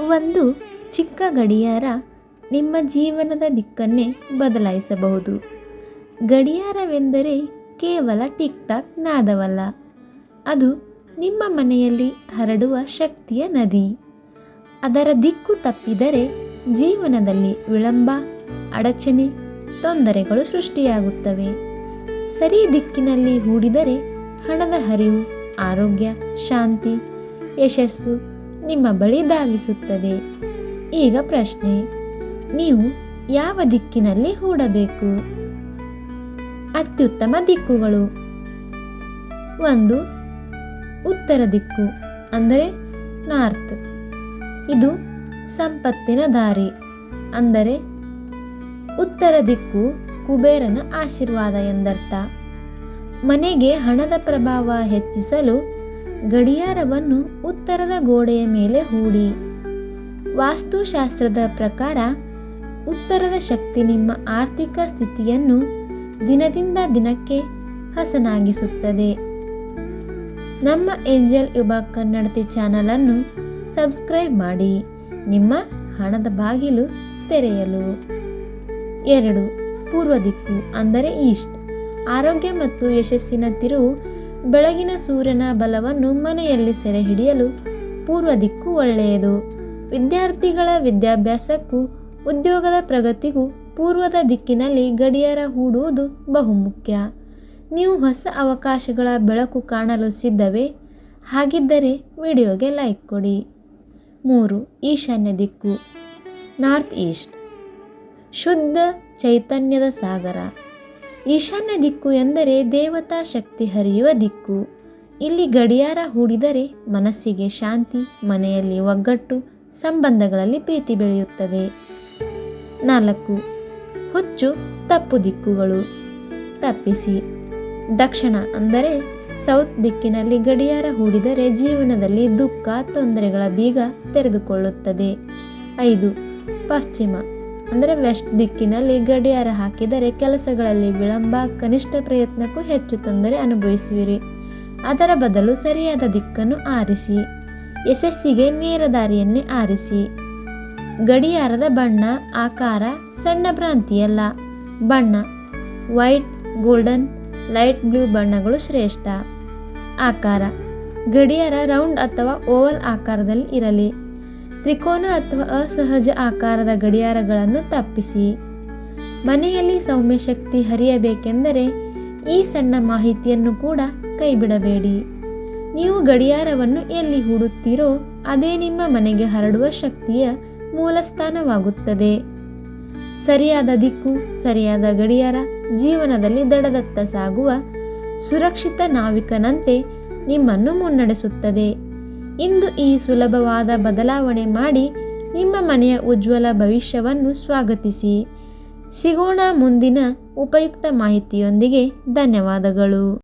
ಒಂದು ಚಿಕ್ಕ ಗಡಿಯಾರ ನಿಮ್ಮ ಜೀವನದ ದಿಕ್ಕನ್ನೇ ಬದಲಾಯಿಸಬಹುದು. ಗಡಿಯಾರವೆಂದರೆ ಕೇವಲ ಟಿಕ್ ಟಾಕ್ ನಾದವಲ್ಲ. ಅದು ನಿಮ್ಮ ಮನೆಯಲ್ಲಿ ಹರಡುವ ಶಕ್ತಿಯ ನದಿ. ಅದರ ದಿಕ್ಕು ತಪ್ಪಿದರೆ ಜೀವನದಲ್ಲಿ ವಿಳಂಬ, ಅಡಚಣೆ, ತೊಂದರೆಗಳು ಸೃಷ್ಟಿಯಾಗುತ್ತವೆ. ಸರಿ ದಿಕ್ಕಿನಲ್ಲಿ ಹೂಡಿದರೆ ಹಣದ ಹರಿವು, ಆರೋಗ್ಯ, ಶಾಂತಿ, ಯಶಸ್ಸು ನಿಮ್ಮ ಬಳಿ ಧಾವಿಸುತ್ತದೆ. ಈಗ ಪ್ರಶ್ನೆ, ನೀವು ಯಾವ ದಿಕ್ಕಿನಲ್ಲಿ ಹೂಡಬೇಕು? ಅತ್ಯುತ್ತಮ ದಿಕ್ಕುಗಳು. ಒಂದು, ಉತ್ತರ ದಿಕ್ಕು, ಅಂದರೆ ನಾರ್ತ್. ಇದು ಸಂಪತ್ತಿನ ದಾರಿ, ಅಂದರೆ ಉತ್ತರ ದಿಕ್ಕು ಕುಬೇರನ ಆಶೀರ್ವಾದ ಎಂದರ್ಥ. ಮನೆಗೆ ಹಣದ ಪ್ರಭಾವ ಹೆಚ್ಚಿಸಲು ಗಡಿಯಾರವನ್ನು ಉತ್ತರದ ಗೋಡೆಯ ಮೇಲೆ ಹೂಡಿ. ವಾಸ್ತುಶಾಸ್ತ್ರದ ಪ್ರಕಾರ, ಉತ್ತರದ ಶಕ್ತಿ ನಿಮ್ಮ ಆರ್ಥಿಕ ಸ್ಥಿತಿಯನ್ನು ದಿನದಿಂದ ದಿನಕ್ಕೆ ಹಸನಾಗಿಸುತ್ತದೆ. ನಮ್ಮ ಏಂಜಲ್ ಯುಬ ಕನ್ನಡತಿ ಚಾನಲನ್ನು ಸಬ್ಸ್ಕ್ರೈಬ್ ಮಾಡಿ, ನಿಮ್ಮ ಹಣದ ಬಾಗಿಲು ತೆರೆಯಲು. ಎರಡು ಪೂರ್ವ ದಿಕ್ಕು ಅಂದರೆ ಈಸ್ಟ್. ಆರೋಗ್ಯ ಮತ್ತು ಯಶಸ್ಸಿನ ತಿರುವು ಬೆಳಗಿನ ಸೂರ್ಯನ ಬಲವನ್ನು ಮನೆಯಲ್ಲಿ ಸೆರೆ ಹಿಡಿಯಲು ಪೂರ್ವ ದಿಕ್ಕು ಒಳ್ಳೆಯದು. ವಿದ್ಯಾರ್ಥಿಗಳ ವಿದ್ಯಾಭ್ಯಾಸಕ್ಕೂ ಉದ್ಯೋಗದ ಪ್ರಗತಿಗೂ ಪೂರ್ವದ ದಿಕ್ಕಿನಲ್ಲಿ ಗಡಿಯಾರ ಹೂಡುವುದು ಬಹುಮುಖ್ಯ. ನೀವು ಹೊಸ ಅವಕಾಶಗಳ ಬೆಳಕು ಕಾಣಲು ಸಿದ್ಧವೇ? ಹಾಗಿದ್ದರೆ ವಿಡಿಯೋಗೆ ಲೈಕ್ ಕೊಡಿ. ಮೂರು, ಈಶಾನ್ಯ ದಿಕ್ಕು. North east. ಶುದ್ಧ ಚೈತನ್ಯದ ಸಾಗರ. ಈಶಾನ್ಯ ದಿಕ್ಕು ಎಂದರೆ ದೇವತಾ ಶಕ್ತಿ ಹರಿಯುವ ದಿಕ್ಕು. ಇಲ್ಲಿ ಗಡಿಯಾರ ಹೂಡಿದರೆ ಮನಸ್ಸಿಗೆ ಶಾಂತಿ, ಮನೆಯಲ್ಲಿ ಒಗ್ಗಟ್ಟು, ಸಂಬಂಧಗಳಲ್ಲಿ ಪ್ರೀತಿ ಬೆಳೆಯುತ್ತದೆ. ನಾಲ್ಕು, ಹುಚ್ಚು ತಪ್ಪು ದಿಕ್ಕುಗಳು. ತಪ್ಪಿಸಿ. ದಕ್ಷಿಣ ಅಂದರೆ ಸೌತ್ ದಿಕ್ಕಿನಲ್ಲಿ ಗಡಿಯಾರ ಹೂಡಿದರೆ ಜೀವನದಲ್ಲಿ ದುಃಖ, ತೊಂದರೆಗಳ ಬೀಗ ತೆರೆದುಕೊಳ್ಳುತ್ತದೆ. ಐದು, ಪಶ್ಚಿಮ. ಅಂದರೆ ವೆಸ್ಟ್ ದಿಕ್ಕಿನಲ್ಲಿ ಗಡಿಯಾರ ಹಾಕಿದರೆ ಕೆಲಸಗಳಲ್ಲಿ ವಿಳಂಬ, ಕನಿಷ್ಠ ಪ್ರಯತ್ನಕ್ಕೂ ಹೆಚ್ಚು ತೊಂದರೆ ಅನುಭವಿಸುವಿರಿ. ಅದರ ಬದಲು ಸರಿಯಾದ ದಿಕ್ಕನ್ನು ಆರಿಸಿ, ಯಶಸ್ಸಿಗೆ ನೇರ ದಾರಿಯನ್ನೇ ಆರಿಸಿ. ಗಡಿಯಾರದ ಬಣ್ಣ, ಆಕಾರ ಸಣ್ಣ ಭ್ರಾಂತಿಯಲ್ಲ. ಬಣ್ಣ, ವೈಟ್, ಗೋಲ್ಡನ್, ಲೈಟ್ ಬ್ಲೂ ಬಣ್ಣಗಳು ಶ್ರೇಷ್ಠ. ಆಕಾರ, ಗಡಿಯಾರ ರೌಂಡ್ ಅಥವಾ ಓವಲ್ ಆಕಾರದಲ್ಲಿ ಇರಲಿ. ತ್ರಿಕೋನ ಅಥವಾ ಅಸಹಜ ಆಕಾರದ ಗಡಿಯಾರಗಳನ್ನು ತಪ್ಪಿಸಿ. ಮನೆಯಲ್ಲಿ ಸೌಮ್ಯ ಶಕ್ತಿ ಹರಿಯಬೇಕೆಂದರೆ ಈ ಸಣ್ಣ ಮಾಹಿತಿಯನ್ನು ಕೂಡ ಕೈಬಿಡಬೇಡಿ. ನೀವು ಗಡಿಯಾರವನ್ನು ಎಲ್ಲಿ ಹೂಡುತ್ತೀರೋ ಅದೇ ನಿಮ್ಮ ಮನೆಗೆ ಹರಡುವ ಶಕ್ತಿಯ ಮೂಲಸ್ಥಾನವಾಗುತ್ತದೆ. ಸರಿಯಾದ ದಿಕ್ಕು, ಸರಿಯಾದ ಗಡಿಯಾರ ಜೀವನದಲ್ಲಿ ದಡದತ್ತ ಸಾಗುವ ಸುರಕ್ಷಿತ ನಾವಿಕನಂತೆ ನಿಮ್ಮನ್ನು ಮುನ್ನಡೆಸುತ್ತದೆ. ಇಂದು ಈ ಸುಲಭವಾದ ಬದಲಾವಣೆ ಮಾಡಿ ನಿಮ್ಮ ಮನೆಯ ಉಜ್ವಲ ಭವಿಷ್ಯವನ್ನು ಸ್ವಾಗತಿಸಿ. ಸಿಗೋಣ ಮುಂದಿನ ಉಪಯುಕ್ತ ಮಾಹಿತಿಯೊಂದಿಗೆ ಧನ್ಯವಾದಗಳು.